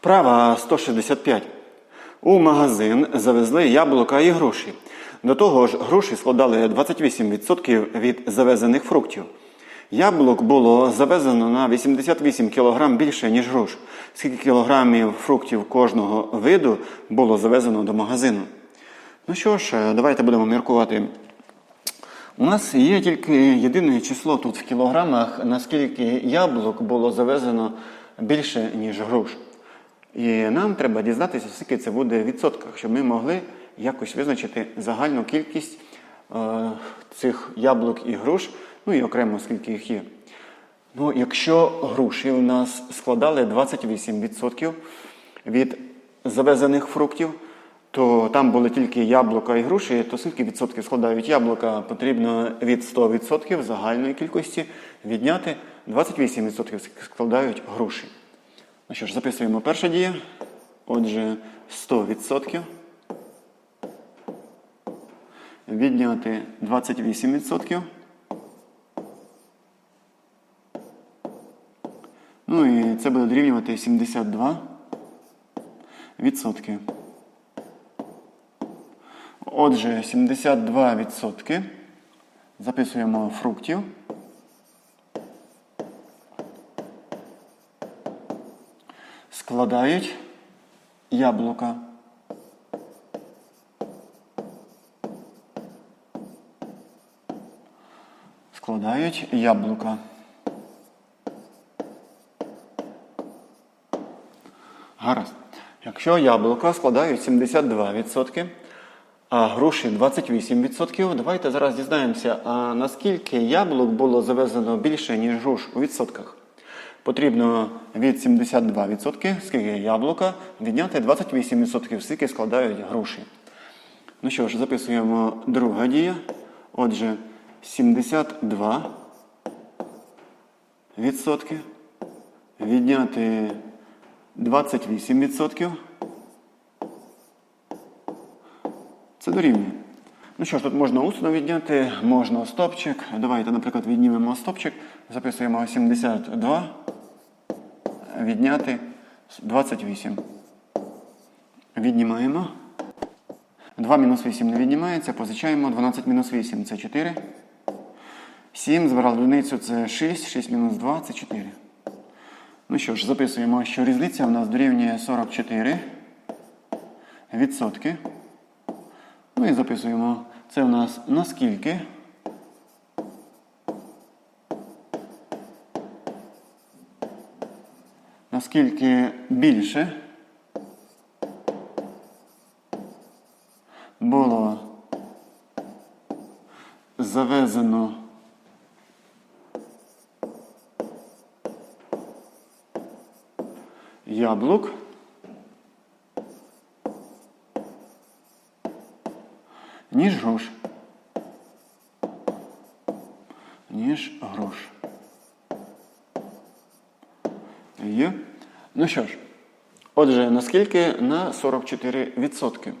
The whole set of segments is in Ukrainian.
Вправа 165. У магазин завезли яблука і груші. До того ж, груші складали 28% від завезених фруктів. Яблук було завезено на 88 кг більше, ніж груш. Скільки кілограмів фруктів кожного виду було завезено до магазину? Ну що ж, давайте будемо міркувати. У нас є тільки єдине число тут в кілограмах, наскільки яблук було завезено більше, ніж груш. І нам треба дізнатися, скільки це буде в відсотках, щоб ми могли якось визначити загальну кількість е, цих яблук і груш, ну і окремо скільки їх є. Ну, якщо груші у нас складали 28% від завезених фруктів, то там були тільки яблука і груші, то скільки відсотків складають яблука, потрібно від 100% загальної кількості відняти 28% складають груші. Ну що ж, записуємо перша дія. Отже, 100% відняти 28%. Ну і це буде дорівнювати 72 відсотки. Отже, 72 відсотки. Записуємо фруктів. Складають яблука. Складають яблука. Гаразд. Якщо яблука складають 72%, а груші 28%, давайте зараз дізнаємося, а наскільки яблук було завезено більше, ніж груш у відсотках. Потрібно від 72%, скільки яблука, відняти 28%, скільки складають груші. Ну що ж, записуємо друга дія. Отже, 72 відсотки відняти 28%. Це дорівнює. Ну що ж, тут можна усно відняти, можна стопчик. Давайте, наприклад, віднімемо стопчик, записуємо 72, відняти 28. Віднімаємо. 2 мінус 8 не віднімається, позичаємо 12 мінус 8 це 4. 7 збирали одиницю це 6, 6 мінус 2 це 4. Ну що ж, записуємо, що різниця у нас дорівнює 44 відсотки. Ну і записуємо, це у нас наскільки. Наскільки більше було завезено яблук. ніж груш. Ніж груш. Є. Ну що ж, отже, наскільки на 44%?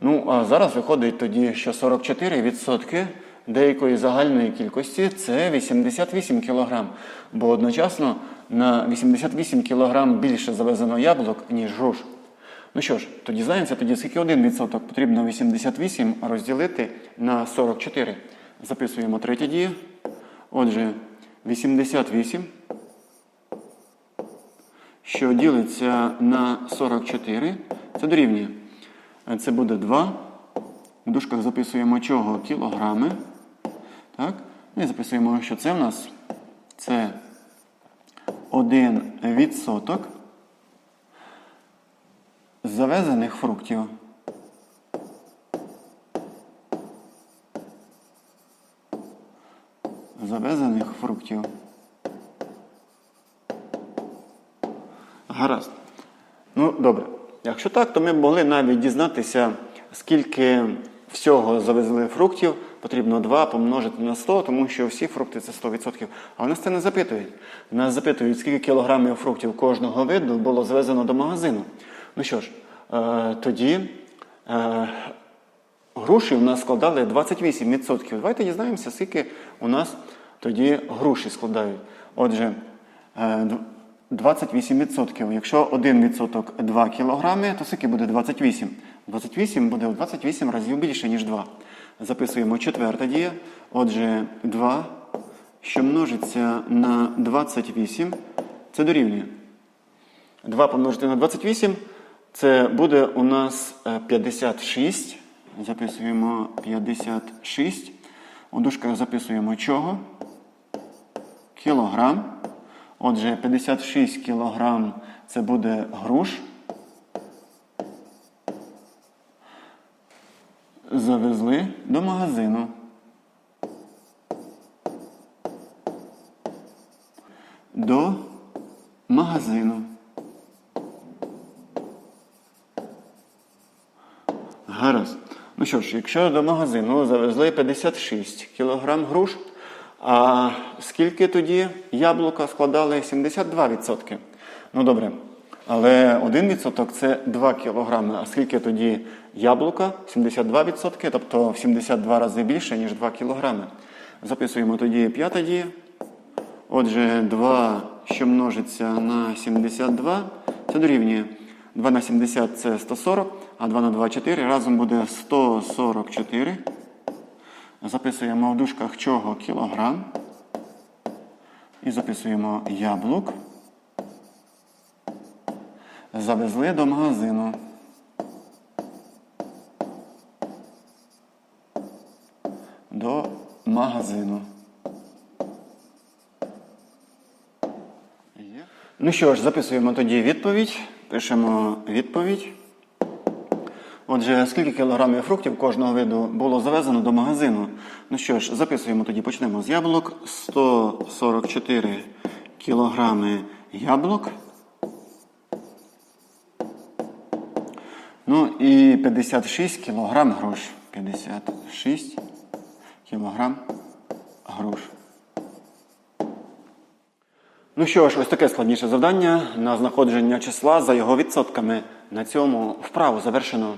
Ну, а зараз виходить тоді, що 44% деякої загальної кількості це 88 кг. Бо одночасно на 88 кг більше завезено яблук, ніж груш. Ну що ж, то дізнаємося тоді, скільки 1% потрібно 88 розділити на 44. Записуємо третє дію. Отже, 88, що ділиться на 44, це дорівнює. Це буде 2. В дужках записуємо чого? Кілограми. Так? Ну І записуємо, що це в нас це 1 відсоток завезених фруктів. Завезених фруктів. Гаразд. Ну, добре. Якщо так, то ми могли навіть дізнатися, скільки всього завезли фруктів. Потрібно 2 помножити на 100, тому що всі фрукти це 100%. А нас це не запитують. Нас запитують, скільки кілограмів фруктів кожного виду було завезено до магазину. Ну що ж, е, тоді е, груші у нас складали 28%. Давайте дізнаємося, скільки у нас тоді груші складають. Отже, е, 28%. Якщо 1% 2 кг, то скільки буде 28? 28 буде в 28 разів більше, ніж 2. Записуємо четверта дія. Отже, 2, що множиться на 28, це дорівнює. 2 помножити на 28, це буде у нас е, 56. Записуємо 56. У дужках записуємо чого? Кілограм. Отже, 56 кілограм це буде груш. Завезли до магазину. До магазину. Гаразд. Ну що ж, якщо до магазину завезли 56 кг груш, а скільки тоді яблука складали 72%? Ну добре. Але 1% це 2 кг. А скільки тоді яблука? 72%, тобто в 72 рази більше, ніж 2 кг. Записуємо тоді п'ята дія. Отже, 2, що множиться на 72, це дорівнює 2 на 70 це 140, а 2 на 2 4. Разом буде 144. Записуємо в дужках чого кілограм. І записуємо яблук. Завезли до магазину. До магазину. Ну що ж, записуємо тоді відповідь. Пишемо відповідь. Отже, скільки кілограмів фруктів кожного виду було завезено до магазину? Ну що ж, записуємо тоді, почнемо з яблук. 144 кілограми яблук. Ну і 56 кілограм груш. 56 кілограм груш. Ну що ж, ось таке складніше завдання на знаходження числа за його відсотками. На цьому вправу завершено.